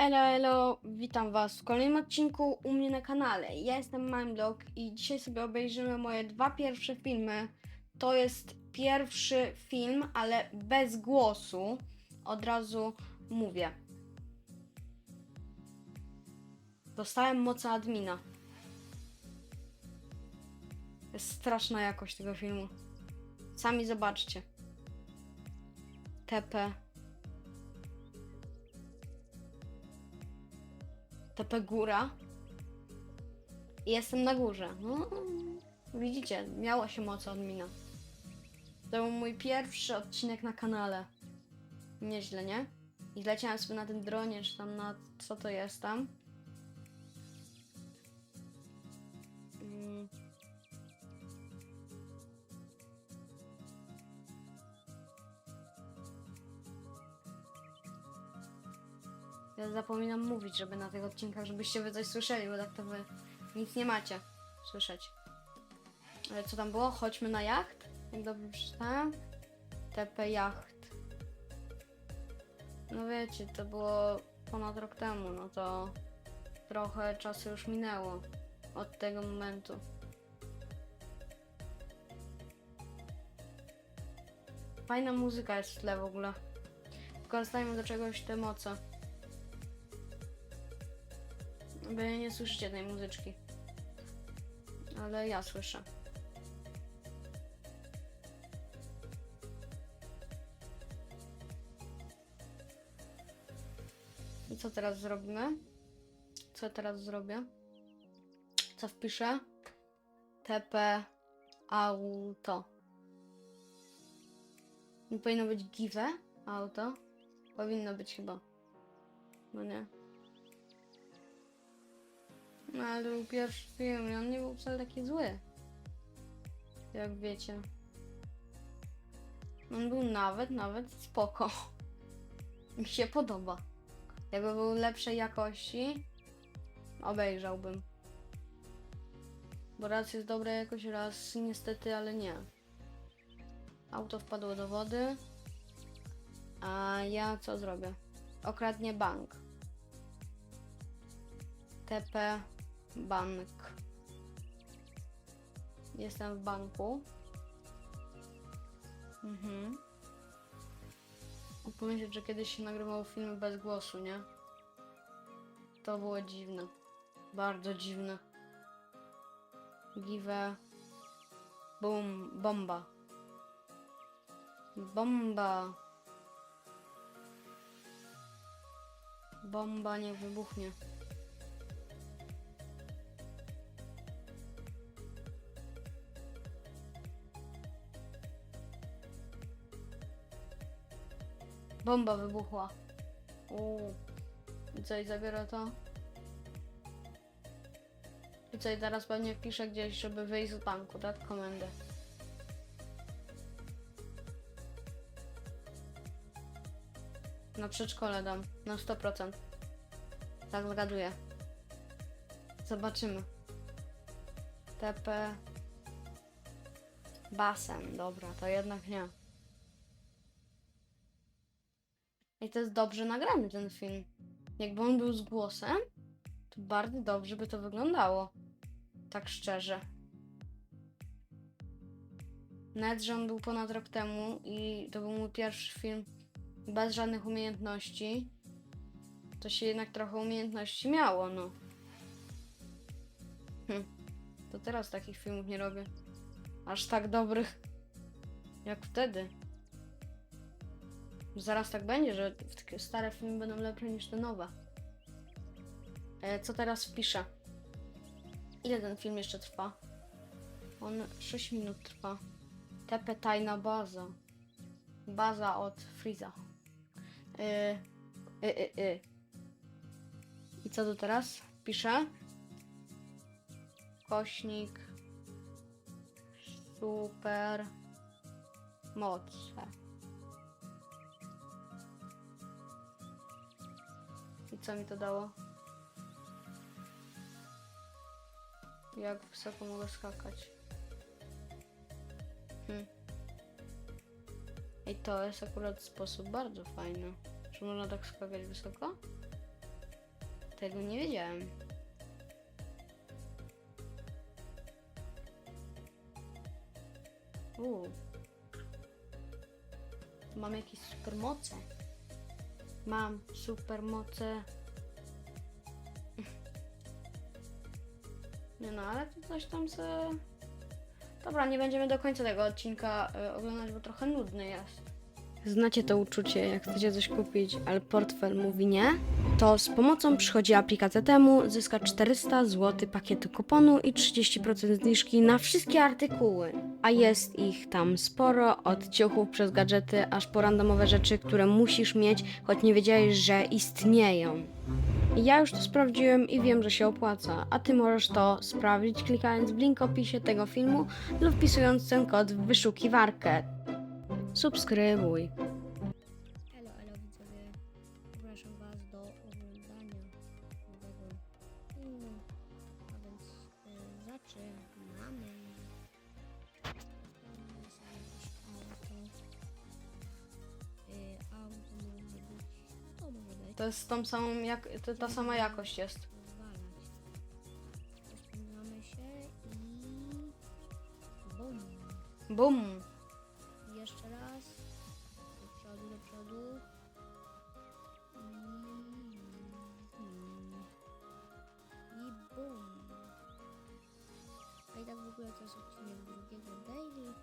Elo, elo, witam was w kolejnym odcinku u mnie na kanale. Ja jestem Mindblock i dzisiaj sobie obejrzymy moje dwa pierwsze filmy. To jest pierwszy film, ale bez głosu. Od razu mówię. Dostałem mocy admina. Jest straszna jakość tego filmu. Sami zobaczcie. TP. TP góra. I jestem na górze. No, widzicie, miała się moc od mina. To był mój pierwszy odcinek na kanale. Nieźle, nie? I leciałem sobie na tym dronie, czy tam na co to jest tam. Ja zapominam mówić, żeby na tych odcinkach, żebyście wy coś słyszeli, bo tak to wy nic nie macie słyszeć. Ale co tam było? Chodźmy na jacht? Jak dobrze przeczytałem? TP jacht. No wiecie, to było ponad rok temu, no to trochę czasu już minęło od tego momentu. Fajna muzyka jest w tle w ogóle. Wykorzystajmy do czegoś te moce. Wy nie słyszycie tej muzyczki. Ale ja słyszę. I co teraz zrobimy? Co teraz zrobię? Co wpiszę? TP auto. Nie powinno być give auto? Powinno być chyba. No nie. No ale był pierwszy film i on nie był wcale taki zły. Jak wiecie. On był nawet, nawet spoko. Mi się podoba. Jakby był lepszej jakości, obejrzałbym. Bo raz jest dobra jakość, raz niestety, ale nie. Auto wpadło do wody. A ja co zrobię? Okradnie bank. TP bank. Jestem w banku. Mhm. Pomyśleć, że kiedyś się nagrywało filmy bez głosu, nie? To było dziwne. Bardzo dziwne. Give. Boom. Bomba. Bomba. Bomba niech wybuchnie. Bomba wybuchła. Uuu. I zabiorę to? I teraz pewnie wpiszę gdzieś, żeby wyjść z banku, tak? Komendę. Na przedszkole dam. Na 100%. Tak zgaduję. Zobaczymy. TP... Basen, dobra, to jednak nie. I to jest dobrze nagrany ten film. Jakby on był z głosem, to bardzo dobrze by to wyglądało. Tak szczerze. Nawet, że on był ponad rok temu i to był mój pierwszy film bez żadnych umiejętności, to się jednak trochę umiejętności miało, no. Hm. To teraz takich filmów nie robię. Aż tak dobrych jak wtedy. Zaraz tak będzie, że takie stare filmy będą lepsze niż te nowe. E, co teraz wpiszę? Ile ten film jeszcze trwa? On 6 minut trwa. TP tajna baza. Baza od Freeza. Y, y, y, y. I co tu teraz? Piszę. Kośnik. Super. Moce. Co mi to dało? Jak wysoko mogę skakać? Hm. I to jest akurat sposób bardzo fajny. Czy można tak skakać wysoko? Tego nie wiedziałem. Uuu. Mam jakieś supermoce. Mam supermoce. Nie no, ale to coś tam se... Dobra, nie będziemy do końca tego odcinka y, oglądać, bo trochę nudny jest. Znacie to uczucie, jak chcecie coś kupić, ale portfel mówi nie? To z pomocą przychodzi aplikacja temu, zyska 400 zł pakietu kuponu i 30% zniżki na wszystkie artykuły. A jest ich tam sporo, od ciuchów przez gadżety, aż po randomowe rzeczy, które musisz mieć, choć nie wiedziałeś, że istnieją. Ja już to sprawdziłem i wiem, że się opłaca, a ty możesz to sprawdzić klikając w link opisie tego filmu lub wpisując ten kod w wyszukiwarkę. Subskrybuj. Elo, elo widzowie, zapraszam was do oglądania nowego filmu, a więc y, zaczynamy. Sprawdzamy sobie jakieś auto. Y, auto może być, no to może być, To jest tą samą, jak, to ta sama jakość jest. rozwalać. Rozpędzamy się i bum. Bum! Tak w ogóle to jest odcinek drugiego daily.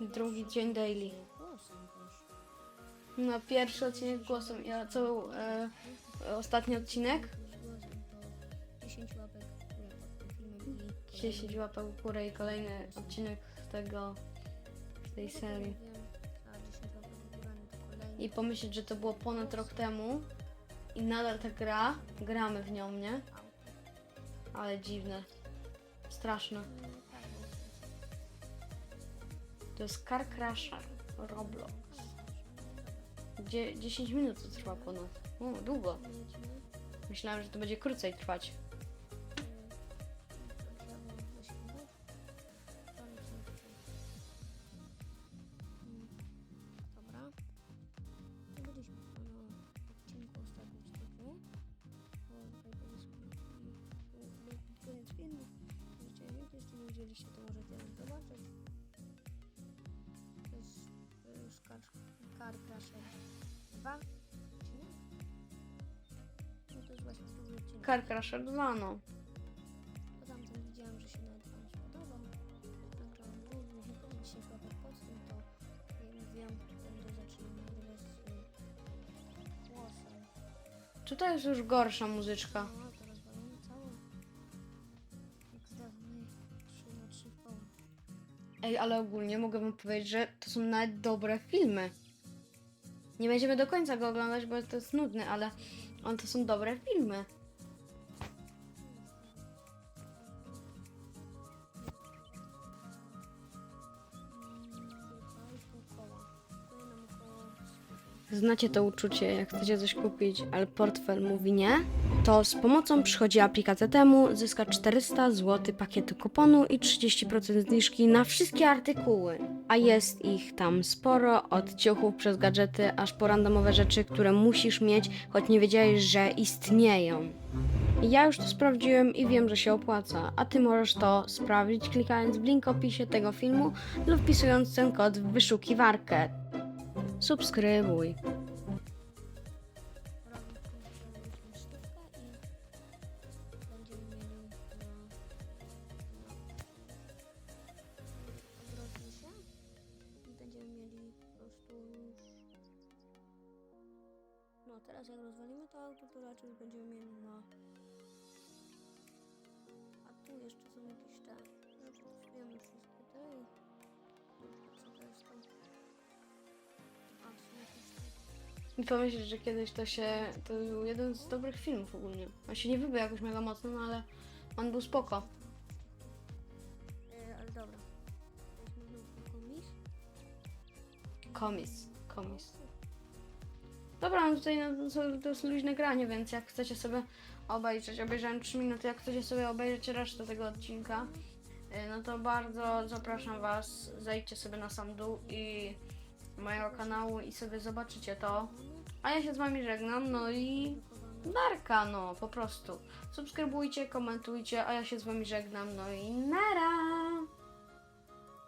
I Drugi pierwszy dzień daily. Głosem też. Na pierwszy odcinek głosem. Ja co był e, ostatni odcinek? Głosem to 10 łapek w górę pod tym filmem i 10 łapek w górę i kolejny odcinek z tego, z tej serii. A 10 łapek w górę, no to kolejny. I pomyśleć, że to było ponad rok temu i nadal ta gra, gramy w nią, nie? Ale dziwne. Straszne. Mm, tak, To jest Car Crusher Roblox. Gdzie 10 minut to trwa ponad. O, długo. Myślałem, że to będzie krócej trwać. Dobra. Nie byliśmy chyba Car, Crusher 2 odcinek. No to jest właśnie drugi odcinek. Car Crusher 2, no. Bo tamten widziałem, że się nawet Wam spodobał. Nagrałem drugi, tylko 10 łapek pod tym, to jak mówiłam, będę zaczynał nagrywać z głosem. Tutaj jest już gorsza muzyczka. Ale ogólnie mogę wam powiedzieć, że to są nawet dobre filmy. Nie będziemy do końca go oglądać, bo to jest nudne, ale on to są dobre filmy. Znacie to uczucie, jak chcecie coś kupić, ale portfel mówi nie? To z pomocą przychodzi aplikacja temu, zyska 400 zł pakietu kuponu i 30% zniżki na wszystkie artykuły. A jest ich tam sporo, od ciuchów przez gadżety, aż po randomowe rzeczy, które musisz mieć, choć nie wiedziałeś, że istnieją. Ja już to sprawdziłem i wiem, że się opłaca, a ty możesz to sprawdzić klikając w link opisie tego filmu lub wpisując ten kod w wyszukiwarkę. Subskrybuj. Teraz jak rozwalimy to auto to raczej będziemy mieli na a tu jeszcze są jakieś te no przetestujemy wszystkie te i Dobra, co to jest tam a są jakieś te I pomyśleć, że kiedyś to się. To był jeden z dobrych filmów ogólnie. On się nie wybył jakoś mega mocno, no ale on był spoko. E, ale dobra. Komis. Komis. Komis. Dobra, no tutaj no, to, jest luźne granie, więc jak chcecie sobie obejrzeć, obejrzałem 3 minuty, jak chcecie sobie obejrzeć resztę tego odcinka, y, no to bardzo zapraszam was, zejdźcie sobie na sam dół i mojego kanału i sobie zobaczycie to. A ja się z wami żegnam, no i. Darka, no po prostu. Subskrybujcie, komentujcie, a ja się z wami żegnam, no i nara!